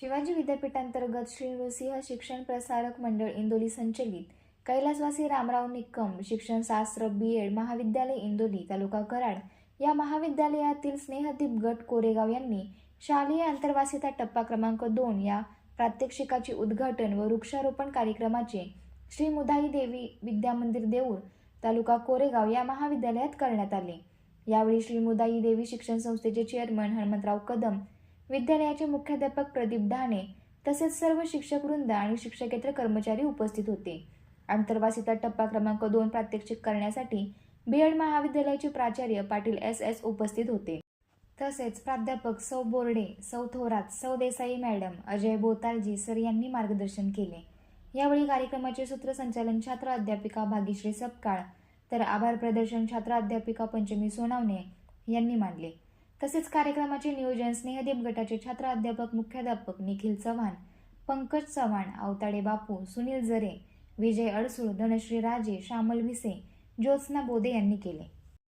शिवाजी विद्यापीठांतर्गत श्री नृसिंह शिक्षण प्रसारक मंडळ इंदोली संचलित. कैलासवासी रामराव निक्कम शिक्षणशास्त्र बी एड महाविद्यालय इंदोली तालुका कराड या महाविद्यालयातील स्नेहदीप गट कोरेगाव यांनी शालेय आंतरवासिता टप्पा क्रमांक दोन या प्रात्यक्षिकाचे उद्घाटन व वृक्षारोपण कार्यक्रमाचे श्री मुदाई देवी विद्यामंदिर देऊळ तालुका कोरेगाव या महाविद्यालयात करण्यात आले. यावेळी श्री मुदाई देवी शिक्षण संस्थेचे चेअरमन हनुमंतराव कदम विद्यालयाचे मुख्याध्यापक प्रदीप ढाणे तसेच सर्व शिक्षक वृंद आणि शिक्षकेतर कर्मचारी उपस्थित होते. आंतरवासिता टप्पा क्रमांक दोन प्रात्यक्षिक करण्यासाठी बीएड महाविद्यालयाचे प्राचार्य पाटील एस एस उपस्थित होते. तसेच प्राध्यापक सौ बोर्डे सौ थोरात सौ देसाई मॅडम अजय बोतालजी सर यांनी मार्गदर्शन केले. यावेळी कार्यक्रमाचे सूत्रसंचालन छात्र अध्यापिका भाग्यश्री सपकाळ तर आभार प्रदर्शन छात्र अध्यापिका पंचमी सोनावणे यांनी मानले तसेच कार्यक्रमाचे नियोजन स्नेहदीप गटाचे छात्र अध्यापक मुख्याध्यापक निखिल चव्हाण पंकज चव्हाण अवताडे बापू सुनील जरे विजय अडसूळ धनश्री राजे श्यामल भिसे ज्योत्स्ना बोदे यांनी केले.